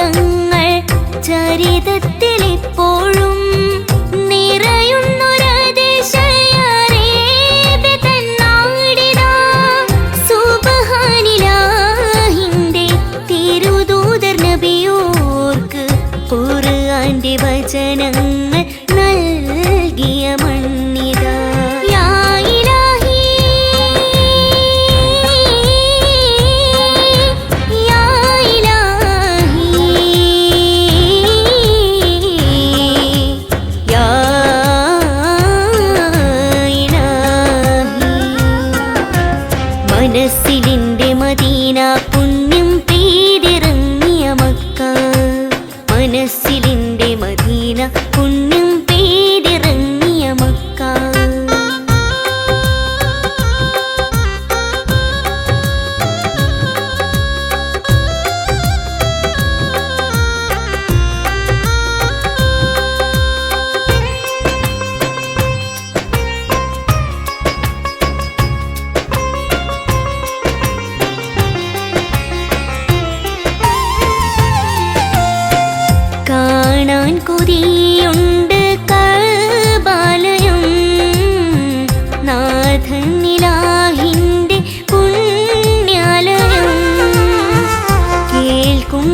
കൂട്ടങ്ങൾ ചരിതത്തിലെപ്പോഴും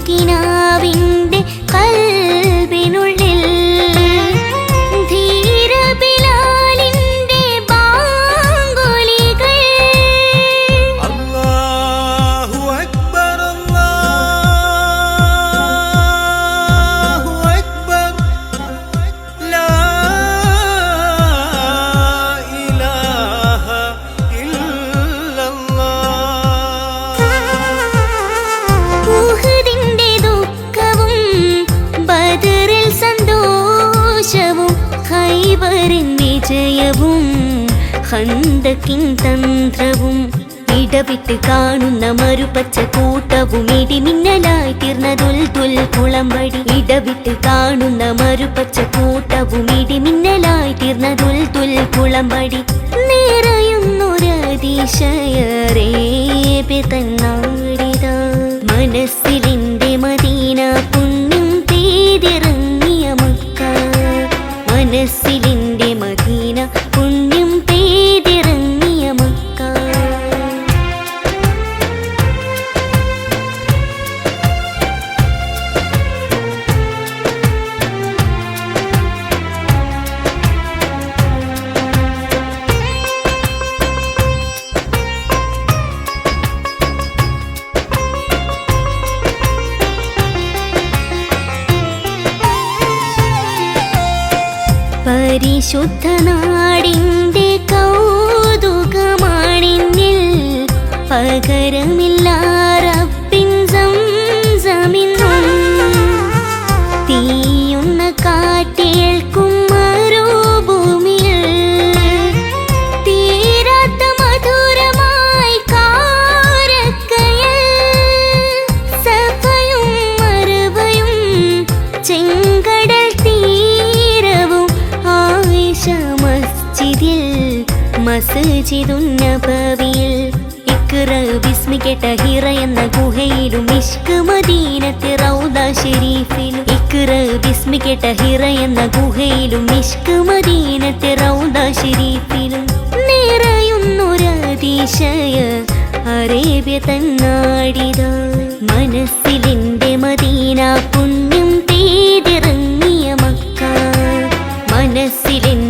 inclinado. ഖൈബറിൻ വിജയവും ഹന്തക്കിൻ തന്ത്രവും ഇടവിട്ട് കാണുന്ന മറുപച്ച കൂട്ടവും ഇടിമിന്നലായി തീർന്നതുൽ തുൽ കുളമ്പടി. ഇടവിട്ട് കാണുന്ന മറുപച്ച കൂട്ടവും ഇടിമിന്നലായി തീർന്നതുൽ തുൽ കുളമ്പടി. നിറയുന്നൊരതിശയറേബി തന്നാടിത മനസ്സിലിന്റെ മദീന പരിശുദ്ധ നാടിന്റെ കൗതുകമാണിന്നിൽ പകരമില്ല മസ്ജിദുന്നബവിയിൽ ഇക്ര ബിസ്മി കേട്ട ഹിറ എന്ന ഗുഹയിലും ഇഷ്ക് മദീനത്തെ റൗദ ഷെരീഫിലും ഇക്ര ബിസ്മി കേട്ട ഹിറ എന്ന ഗുഹയിലും ഇഷ്ക് മദീനത്തെ റൗദ ഷെരീഫിലും നിറയുന്നൊരതിശയ അറേബ്യ തന്നാടിത. മനസ്സിലിന്റെ മദീന പുണ്യം തേതിറങ്ങിയ മക്ക. മനസ്സിലിന്റെ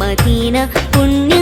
മദീന പുണ്യ